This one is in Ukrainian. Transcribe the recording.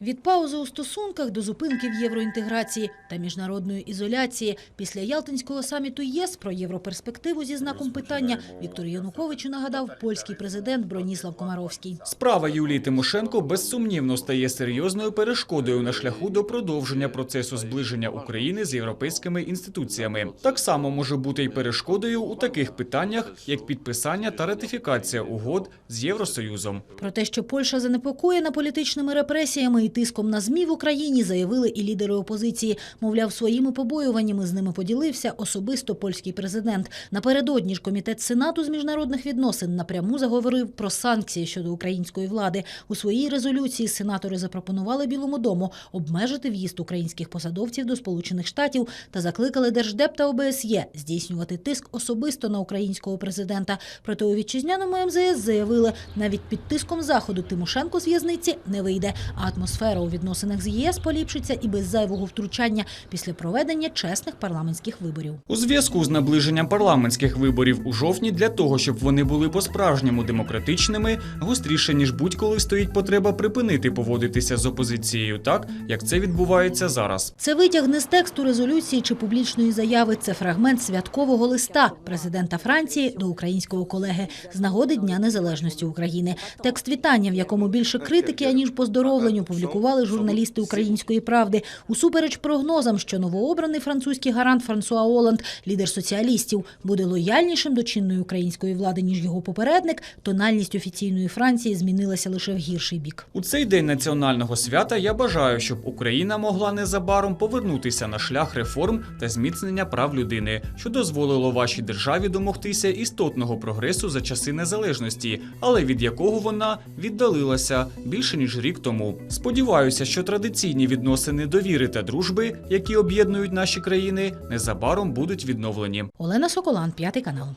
Від паузи у стосунках до зупинки в євроінтеграції та міжнародної ізоляції після Ялтинського саміту ЄС про європерспективу зі знаком питання Віктору Януковичу нагадав польський президент Броніслав Комаровський. Справа Юлії Тимошенко безсумнівно стає серйозною перешкодою на шляху до продовження процесу зближення України з європейськими інституціями. Так само може бути й перешкодою у таких питаннях, як підписання та ратифікація угод з Євросоюзом. Про те, що Польща занепокоєна політичними репресіями тиском на ЗМІ в Україні, заявили і лідери опозиції. Мовляв, своїми побоюваннями з ними поділився особисто польський президент. Напередодні ж комітет Сенату з міжнародних відносин напряму заговорив про санкції щодо української влади. У своїй резолюції сенатори запропонували Білому дому обмежити в'їзд українських посадовців до Сполучених Штатів та закликали Держдеп та ОБСЄ здійснювати тиск особисто на українського президента. Проте у вітчизняному МЗС заявили, навіть під тиском заходу Тимошенко з в'язниці не вийде, а атмосфера у відносинах з ЄС поліпшиться і без зайвого втручання після проведення чесних парламентських виборів. У зв'язку з наближенням парламентських виборів у жовтні для того, щоб вони були по-справжньому демократичними, гостріше ніж будь-коли стоїть потреба припинити поводитися з опозицією так, як це відбувається зараз. Це витяг не з тексту резолюції чи публічної заяви. Це фрагмент святкового листа президента Франції до українського колеги з нагоди Дня Незалежності України. Текст вітання, в якому більше критики аніж поздоровленню, публікували журналісти Української правди. Усупереч прогнозам, що новообраний французький гарант Франсуа Оланд, лідер соціалістів, буде лояльнішим до чинної української влади ніж його попередник. Тональність офіційної Франції змінилася лише в гірший бік. У цей день національного свята я бажаю, щоб Україна могла незабаром повернутися на шлях реформ та зміцнення прав людини, що дозволило вашій державі домогтися істотного прогресу за часи незалежності, але від якого вона віддалилася більше ніж рік тому. Сподіваюся, що традиційні відносини довіри та дружби, які об'єднують наші країни, незабаром будуть відновлені. Олена Соколан, п'ятий канал.